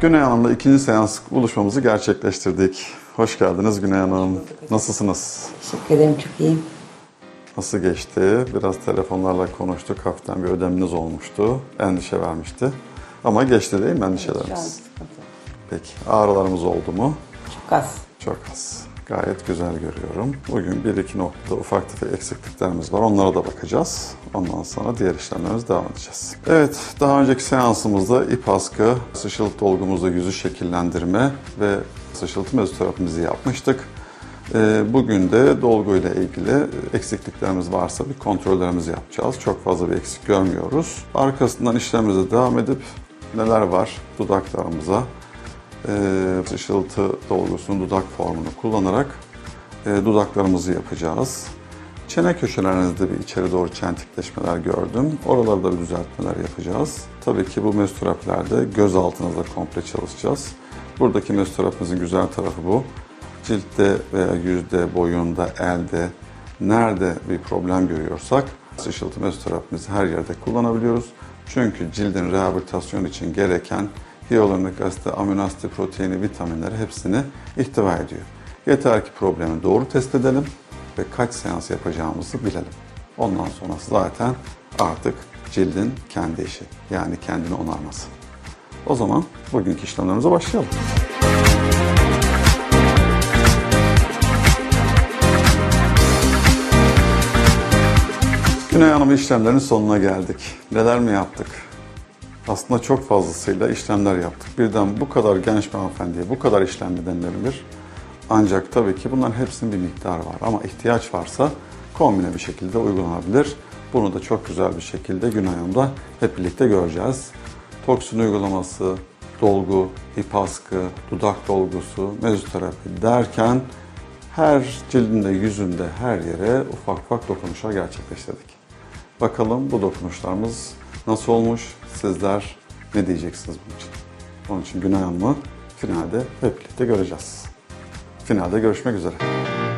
Güney Hanım'la ikinci seans buluşmamızı gerçekleştirdik. Hoş geldiniz Güney Hanım. Nasılsınız? Teşekkür ederim çok iyiyim. Nasıl geçti? Biraz telefonlarla konuştuk. Hafiften bir ödeminiz olmuştu. Endişe vermişti. Ama geçti değil mi sıkıntı. yok. Peki. Ağrılarımız oldu mu? Çok az. Çok az. Gayet güzel görüyorum. Bugün bir iki noktada ufak tefek eksikliklerimiz var. Onlara da bakacağız. Ondan sonra diğer işlemlerimize devam edeceğiz. Evet, daha önceki seansımızda ip askı, sıçrılık dolgumuzda yüzü şekillendirme ve sıçrıltı mezoterapimizi yapmıştık. Ee, Bugün de dolguyla ilgili eksikliklerimiz varsa bir kontrollerimizi yapacağız. Çok fazla bir eksik görmüyoruz. Arkasından işlemimize devam edip neler var dudaklarımıza, e, ışıltı dolgusunun dudak formunu kullanarak e, dudaklarımızı yapacağız. Çene köşelerinizde bir içeri doğru çentikleşmeler gördüm. Oralarda bir düzeltmeler yapacağız. Tabii ki bu mezoterapilerde göz altınızda komple çalışacağız. Buradaki mezoterapimizin güzel tarafı bu. Ciltte veya yüzde, boyunda, elde nerede bir problem görüyorsak ışıltı mezoterapimizi her yerde kullanabiliyoruz. Çünkü cildin rehabilitasyonu için gereken hyaluronik asit, amino asit, proteini, vitaminleri hepsini ihtiva ediyor. Yeter ki problemi doğru tespit edelim ve kaç seans yapacağımızı bilelim. Ondan sonrası zaten artık cildin kendi işi. Yani kendini onarması. O zaman bugünkü işlemlerimize başlayalım. Güney Hanım işlemlerin sonuna geldik. Neler mi yaptık? Aslında çok fazlasıyla işlemler yaptık. Birden bu kadar genç bir hanımefendiye bu kadar işlem mi denilebilir? Ancak tabii ki bunların hepsinin bir miktarı var. Ama ihtiyaç varsa kombine bir şekilde uygulanabilir. Bunu da çok güzel bir şekilde Güney Hanım'da hep birlikte göreceğiz. Toksin uygulaması, dolgu, ip askı, dudak dolgusu, mezoterapi derken her cildinde, yüzünde, her yere ufak ufak dokunuşlar gerçekleştirdik. Bakalım bu dokunuşlarımız nasıl olmuş? Sizler ne diyeceksiniz bunun için? Onun için Günay Hanım'ı finalde hep birlikte göreceğiz. Finalde görüşmek üzere.